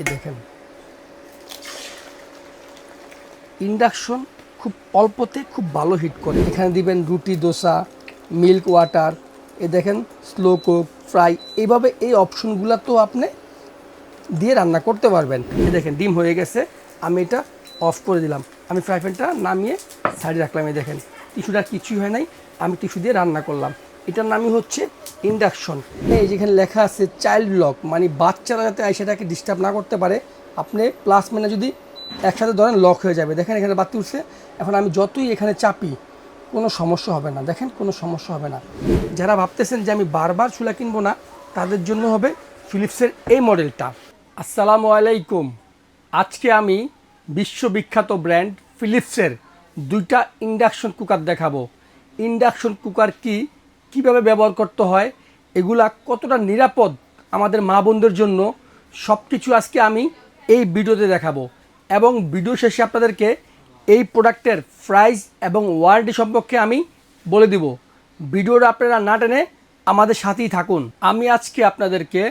এ দেখেন। ইন্ডাকশন খুব অল্পতে খুব ভালো হিট করে। এখানে দিবেন রুটি, দোসা মিল্ক ওয়াটার এ দেখেন স্লো কুক ফ্রাই এইভাবে এই অপশনগুলো তো আপনি দিয়ে রান্না করতে পারবেন। এ দেখেন, ডিম হয়ে গেছে। আমি এটা অফ করে দিলাম। আমি ফ্রাই প্যানটা নামিয়ে সাইডে রাখলাম। এই দেখেন টিস্যুটা কিছুই হয় নাই। আমি টিস্যু দিয়ে রান্না করলাম। এটার নামই হচ্ছে ইন্ডাকশন। এই যেখানে লেখা আছে চাইল্ড লক মানে বাচ্চারা যাতে সেটাকে ডিস্টার্ব না করতে পারে, আপনি প্লাস মানে যদি একসাথে ধরেন লক হয়ে যাবে। দেখেন এখানে বাতি উঠছে, এখন আমি যতই এখানে চাপি, কোনো সমস্যা হবে না। দেখেন কোনো সমস্যা হবে না। যারা ভাবতেছেন যে আমি বারবার চুলা কিনবো না, তাদের জন্য হবে ফিলিপসের এই মডেলটা আসসালামু আলাইকুম। আজকে আমি বিশ্ববিখ্যাত ব্র্যান্ড ফিলিপসের দুইটা ইন্ডাকশন কুকার দেখাবো। ইন্ডাকশন কুকার কি? কীভাবে ব্যবহার করতে হয়, এগুলা কতটা নিরাপদ আমাদের মা বোনদের জন্য সব কিছু আজকে আমি এই ভিডিওতে দেখাবো। এবং ভিডিও শেষে আপনাদেরকে এই প্রোডাক্টের প্রাইস এবং ওয়ারেন্টি সম্পর্কে আমি বলে দিব। ভিডিওটা আপনারা না টেনে আমাদের সাথেই থাকুন। আমি আজকে আপনাদেরকে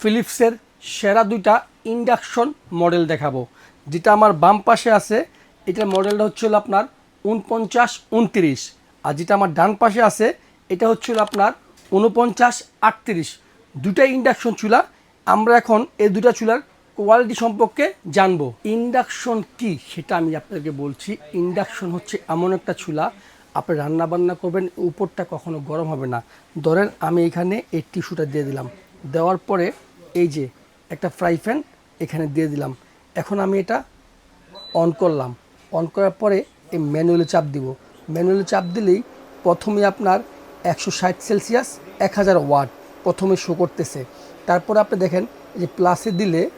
ফিলিপসের সেরা দুইটা ইন্ডাকশন মডেল দেখাবো। যেটা আমার বাম পাশে আছে, এটার মডেলটা হচ্ছে আপনার উনপঞ্চাশ উনত্রিশ আর যেটা আমার ডান পাশে আছে এটা হচ্ছে হলো আপনার উনপঞ্চাশ আটত্রিশ। দুটাই ইন্ডাকশন চুলা। আমরা এখন এই দুটা চুলার কোয়ালিটি সম্পর্কে জানব। ইন্ডাকশন কি সেটা আমি আপনাদেরকে বলছি। ইন্ডাকশন হচ্ছে এমন একটা চুলা। আপনি রান্না বান্না করবেন, উপরটা কখনো গরম হবে না। ধরেন আমি এখানে এই টিস্যুটা দিয়ে দিলাম। দেওয়ার পরে এই যে একটা ফ্রাই প্যান এখানে দিয়ে দিলাম। এখন আমি এটা অন করলাম। অন করার পরে এই ম্যানুয়ালি চাপ দিব। ম্যানুয়ালি চাপ দিলেই প্রথমে আপনার একশো ষাট সেলসিয়াস, এক হাজার ওয়াট প্রথমে শো করতেছে। তারপরে আপনি দেখেন যে প্লাসে দিলে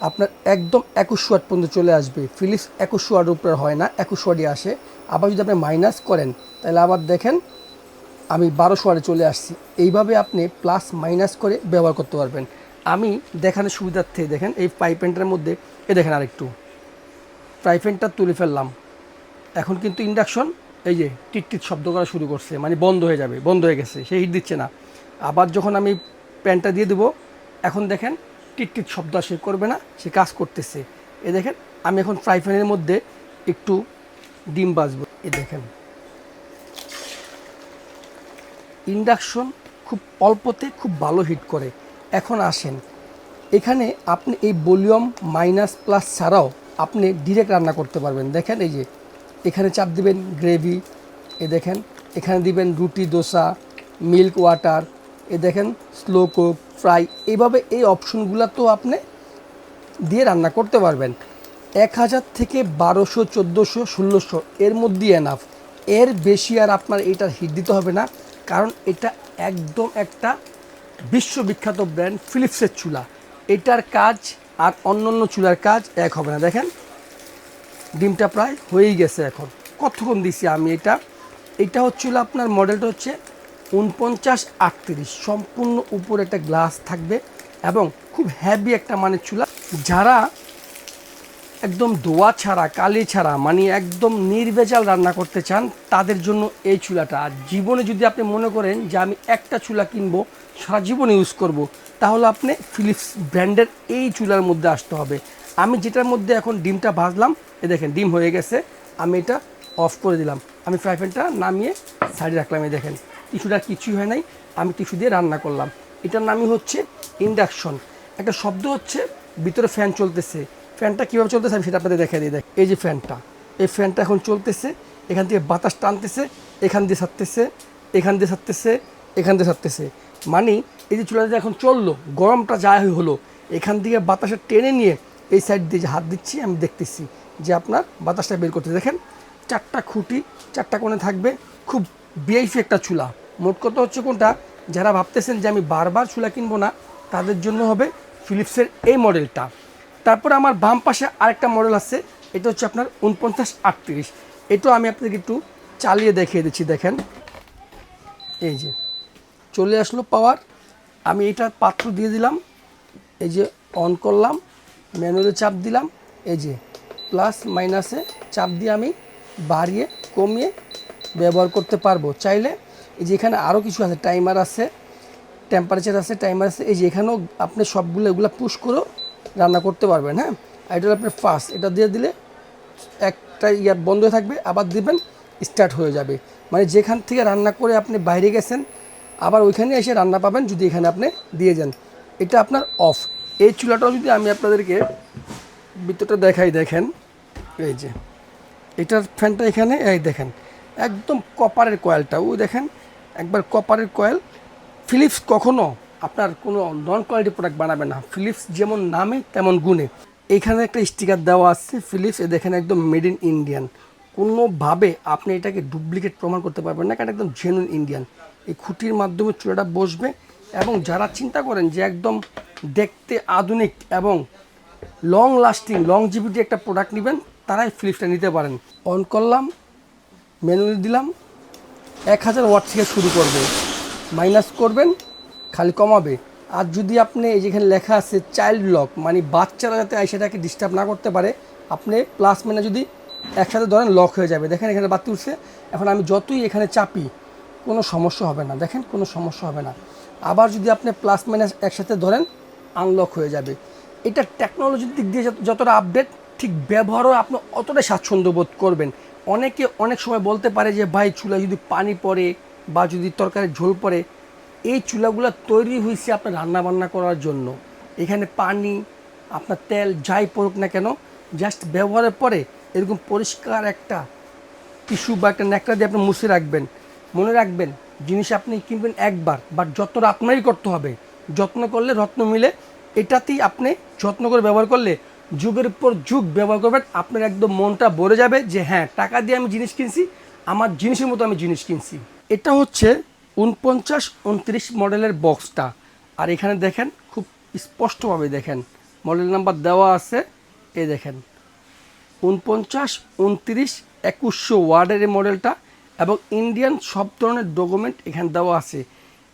আপনার একদম একুশ ওয়াট পর্যন্ত চলে আসবে। ফিলিপস একুশ ওয়াটের উপরে হয় না, একুশ ওয়াটই আসে। আবার যদি আপনি মাইনাস করেন, তাহলে আবার দেখেন, আমি বারোশো ওয়াটে চলে আসছি। এইভাবে আপনি প্লাস মাইনাস করে ব্যবহার করতে পারবেন। আমি দেখানোর সুবিধার্থে, দেখেন, এই পাইপ প্যান্টের মধ্যে, এ দেখেন আরেকটু। ফ্রাই প্যানটা তুলে ফেললাম। এখন কিন্তু ইন্ডাকশন এই যে টিট শব্দ করা শুরু করছে মানে বন্ধ হয়ে যাবে, বন্ধ হয়ে গেছে, সে হিট দিচ্ছে না। আবার যখন আমি প্যানটা দিয়ে দেবো, এখন দেখেন টিট শব্দ সে করবে না, সে কাজ করতেছে। এ দেখেন, আমি এখন ফ্রাই প্যানের মধ্যে একটু ডিম বাজবো। এ দেখেন। ইন্ডাকশন খুব অল্পতে খুব ভালো হিট করে। এখন আসেন, এখানে আপনি এই ভলিউম মাইনাস প্লাস ছাড়াও আপনি ডিরেক্ট রান্না করতে পারবেন। দেখেন এই যে এখানে চাপ দিবেন গ্রেভি, এ দেখেন, এখানে দিবেন রুটি, দোসা, মিল্ক ওয়াটার, এ দেখেন, স্লো কুক, ফ্রাই এইভাবে এই অপশনগুলো তো আপনি দিয়ে রান্না করতে পারবেন। এক হাজার থেকে বারোশো, চোদ্দোশো, ষোলোশো, এর মধ্যে এনাফ এর বেশি আর আপনার এটার হিট দিতে হবে না, কারণ এটা একদম একটা বিশ্ববিখ্যাত ব্র্যান্ড ফিলিপসের চুলা। এটার কাজ আর অন্য অন্য চুলার কাজ এক হবে না। দেখেন ডিমটা প্রায় হয়েই গেছে এখন। কতক্ষণ দিছি আমি এটা? এটা হচ্ছিল আপনার মডেলটা হচ্ছে উনপঞ্চাশ আটত্রিশ। সম্পূর্ণ উপরে একটা গ্লাস থাকবে এবং খুব হ্যাভি একটা মানে চুলা। যারা একদম দোয়া ছাড়া, কালি ছাড়া মানে একদম নির্ভেজাল রান্না করতে চান, তাদের জন্য এই চুলাটা। আর জীবনে যদি আপনি মনে করেন যে আমি একটা চুলা কিনবো, সারা জীবন ইউজ করব। তাহলে আপনি ফিলিপস ব্র্যান্ডের এই চুলার মধ্যে আসতে হবে। আমি যেটার মধ্যে এখন ডিমটা ভাজলাম, এ দেখেন, ডিম হয়ে গেছে, আমি এটা অফ করে দিলাম। আমি ফ্রাই প্যানটা নামিয়ে সাইডে রাখলাম এই দেখেন, টিস্যুটা কিছুই হয় নাই, আমি টিস্যু দিয়ে রান্না করলাম। এটার নামই হচ্ছে ইন্ডাকশন একটা শব্দ হচ্ছে, ভিতরে ফ্যান চলতেছে। ফ্যানটা কীভাবে চলতেছে আমি সেটা আপনাদের দেখাই দিই, দেখ, এই যে ফ্যানটা এই ফ্যানটা এখন চলতেছে, এখান থেকে বাতাস টানতেছে, এখান দিয়ে ছাড়তেছে, এখান দিয়ে ছাড়তেছে, এখান দিয়ে ছাড়তেছে। মানে এই যে চুলাটা এখন চলল, গরমটা যা হলো, এখান থেকে বাতাসে টেনে নিয়ে এই সাইড দিয়ে যে হাত দিচ্ছি, আমি দেখতেছি যে আপনার বাতাসটা বের করতে দেখেন, চারটা খুঁটি, চারটা কোণে থাকবে খুব বিআইফি একটা চুলা। মোট কথা হচ্ছে কোনটা? যারা ভাবতেছেন যে আমি বারবার চুলা কিনবো না, তাদের জন্য হবে ফিলিপসের এই মডেলটা তারপর আমার বাম পাশে আরেকটা মডেল আছে, এটা হচ্ছে আপনার উনপঞ্চাশ আটত্রিশ। এটাও আমি আপনাদেরকে একটু চালিয়ে দেখিয়ে দিচ্ছি, দেখেন। এই যে, চলে আসলো পাওয়ার আমি এটার পাত্র দিয়ে দিলাম, এই যে অন করলাম। ম্যানুয়ালি চাপ দিলাম, এই যে প্লাস মাইনাসে চাপ দিয়ে আমি বাড়িয়ে, কমিয়ে ব্যবহার করতে পারব। চাইলে এই যে এখানে আরও কিছু আছে টাইমার আছে টেম্পারেচার আছে টাইমার আছে, এই যে এখানেও আপনি সবগুলো এগুলো পুশ করেও রান্না করতে পারবেন হ্যাঁ? আর এটা আপনার ফার্স্ট এটা দিয়ে দিলে একটা ইয়া বন্ধ হয়ে থাকবে, আবার দিবেন স্টার্ট হয়ে যাবে। মানে যেখান থেকে রান্না করে আপনি বাইরে গেছেন, আবার ওইখানে এসে রান্না পাবেন যদি এখানে আপনি দিয়ে যান। এটা আপনার অফ এই চুলাটাও যদি আমি আপনাদেরকে ভিতরটা দেখাই, দেখেন। এই যে, এটার ফ্যানটা এখানে, এই দেখেন, একদম কপারের কয়েলটা। ওই দেখেন, একবার কপারের কয়েল, ফিলিপস কখনো আপনার কোনো নন কোয়ালিটি প্রোডাক্ট বানাবে না। ফিলিপস যেমন নামে, তেমন গুণে। এখানে একটা স্টিকার দেওয়া আছে, ফিলিপস এ দেখেন, একদম মেড ইন ইন্ডিয়ান কোনোভাবে আপনি এটাকে ডুপ্লিকেট প্রমাণ করতে পারবেন না, কারণ একদম জেনুইন ইন্ডিয়ান এই খুঁটির মাধ্যমে চুলাটা বসবে এবং যারা চিন্তা করেন যে একদম দেখতে আধুনিক এবং লং লাস্টিং লং জিবিটি একটা প্রোডাক্ট নেবেন, তারাই ফিলিপসটা নিতে পারেন। অন করলাম ম্যানুয়ালি দিলাম, এক হাজার ওয়াট থেকে শুরু করবে। মাইনাস করবেন, খালি কমাবে। আর যদি আপনি এই যেখানে লেখা আছে চাইল্ড লক মানে বাচ্চারা যাতে সেটাকে ডিস্টার্ব না করতে পারে, আপনি প্লাস মানে যদি একসাথে ধরেন লক হয়ে যাবে। দেখেন এখানে বাতি উঠছে, এখন আমি যতই এখানে চাপি, কোনো সমস্যা হবে না। দেখেন কোনো সমস্যা হবে না। আবার যদি আপনি প্লাস মাইনাস একসাথে ধরেন আনলক হয়ে যাবে। এটা টেকনোলজির দিক দিয়ে যতটা আপডেট ঠিক ব্যবহারও আপনি অতটাই স্বাচ্ছন্দ্য বোধ করবেন। অনেকে অনেক সময় বলতে পারে যে, ভাই চুলা যদি পানি পড়ে বা যদি তরকারির ঝোল পড়ে, এই চুলাগুলো তৈরি হয়েছে আপনার রান্না বান্না করার জন্য। এখানে পানি, আপনার তেল, যাই পড়ুক না কেন জাস্ট ব্যবহারের পরে এরকম পরিষ্কার একটা টিস্যু বা একটা ন্যাকড়া দিয়ে আপনি মুছে রাখবেন। মনে রাখবেন, জিনিস আপনি কিনবেন একবার বাট যতটা আপনারই করতে হবে যত্ন করলে রত্ন মিলে। এটাতেই আপনি যত্ন করে ব্যবহার করলে যুগের পর যুগ ব্যবহার করবেন, আপনার একদম মনটা ভরে যাবে যে হ্যাঁ টাকা দিয়ে আমি জিনিস কিনছি, আমার জিনিসের মতো আমি জিনিস কিনছি। এটা হচ্ছে উনপঞ্চাশ উনত্রিশ মডেলের বক্সটা। আর এখানে দেখেন, খুব স্পষ্টভাবে দেখেন, মডেল নাম্বার দেওয়া আছে এ দেখেন। উনপঞ্চাশ উনত্রিশ একুশশো ওয়ার্ডের এই মডেলটা এবং ইন্ডিয়ান সব ধরনের ডকুমেন্ট এখানে দেওয়া আছে।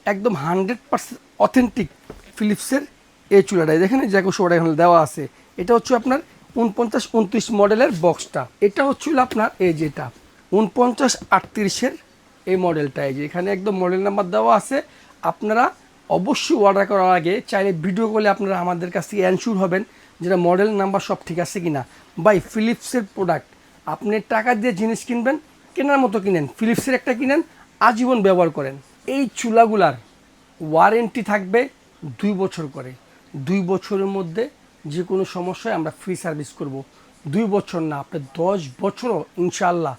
একদম হান্ড্রেড পার্সেন্ট অথেন্টিক ফিলিপসের এই চুলাটাই দেখেন একুশশো ওয়ার্ড এখানে দেওয়া আছে, এটা হচ্ছে আপনার উনপঞ্চাশ উনত্রিশ মডেলের বক্সটা। এটা হচ্ছিল আপনার এই যেটা, উনপঞ্চাশ আটত্রিশের এই মডেলটা। এই যে এখানে একদম মডেল নাম্বার দেওয়া আছে। আপনারা অবশ্যই অর্ডার করার আগে চাইলে ভিডিও কলে আপনারা আমাদের কাছ থেকে অ্যানসিওর হবেন যেটা মডেল নাম্বার সব ঠিক আছে কিনা। বাই ফিলিপসের প্রোডাক্ট আপনি টাকা দিয়ে জিনিস কিনবেন, কেনার মতো কিনেন ফিলিপসের একটা কিনেন, আজীবন ব্যবহার করেন। এই চুলাগুলার ওয়ারেন্টি থাকবে দুই বছর করে। দুই বছরের মধ্যে যে কোনো সমস্যায় আমরা ফ্রি সার্ভিস করব। দুই বছর না, আপনি দশ বছরও ইনশাআল্লাহ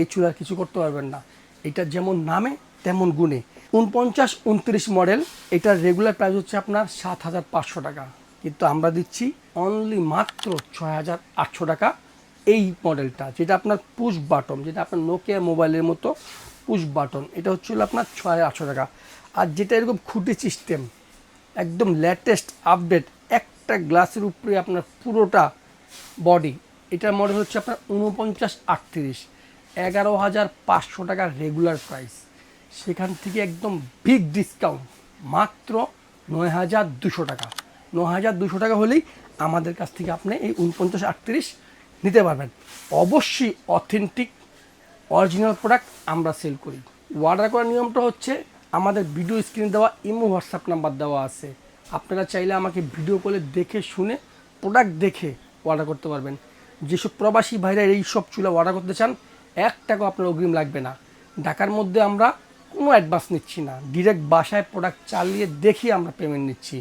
এই চুলার কিছু করতে পারবেন না। এটা যেমন নামে, তেমন গুণে। উনপঞ্চাশ, উনত্রিশ মডেল, এটার রেগুলার প্রাইস হচ্ছে আপনার সাত হাজার পাঁচশো টাকা। কিন্তু আমরা দিচ্ছি অনলি মাত্র ছয় হাজার আটশো টাকা এই মডেলটা, যেটা আপনার পুশ বাটন যেটা আপনার নোকিয়া মোবাইলের মতো পুশ বাটন এটা হচ্ছিল আপনার ছয় আটশো টাকা। আর যেটা এরকম খুঁটি সিস্টেম একদম লেটেস্ট আপডেট একটা গ্লাসের উপরে আপনার পুরোটা বডি এটার মডেল হচ্ছে আপনার উনপঞ্চাশ আটত্রিশ, এগারো হাজার পাঁচশো টাকার রেগুলার প্রাইস সেখান থেকে একদম বিগ ডিসকাউন্ট মাত্র নয় হাজার দুশো টাকা। নয় হাজার দুশো টাকা হলেই আমাদের কাছ থেকে আপনি এই উনপঞ্চাশ আটত্রিশ নিতে পারবেন। অবশ্যই অথেন্টিক অরিজিনাল প্রোডাক্ট আমরা সেল করি। অর্ডার করার নিয়মটা হচ্ছে আমাদের ভিডিও স্ক্রিনে দেওয়া ইমো হোয়াটসঅ্যাপ নাম্বার দেওয়া আছে। আপনারা চাইলে আমাকে ভিডিও কলে দেখে, শুনে প্রোডাক্ট দেখে অর্ডার করতে পারবেন। যেসব প্রবাসী ভাইরা এই সব চুলা অর্ডার করতে চান, এক টাকা আপনার অগ্রিম লাগবে না। ঢাকার মধ্যে আমরা কোনো অ্যাডভান্স নিচ্ছি না। ডিরেক্ট বাসায় প্রোডাক্ট চালিয়ে দেখি আমরা পেমেন্ট নিচ্ছি।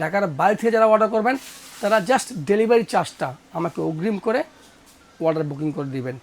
ঢাকার বাইরে থেকে যারা অর্ডার করবেন, তারা জাস্ট ডেলিভারি চার্জটা আমাকে অগ্রিম করে অর্ডার বুকিং করে দিবেন।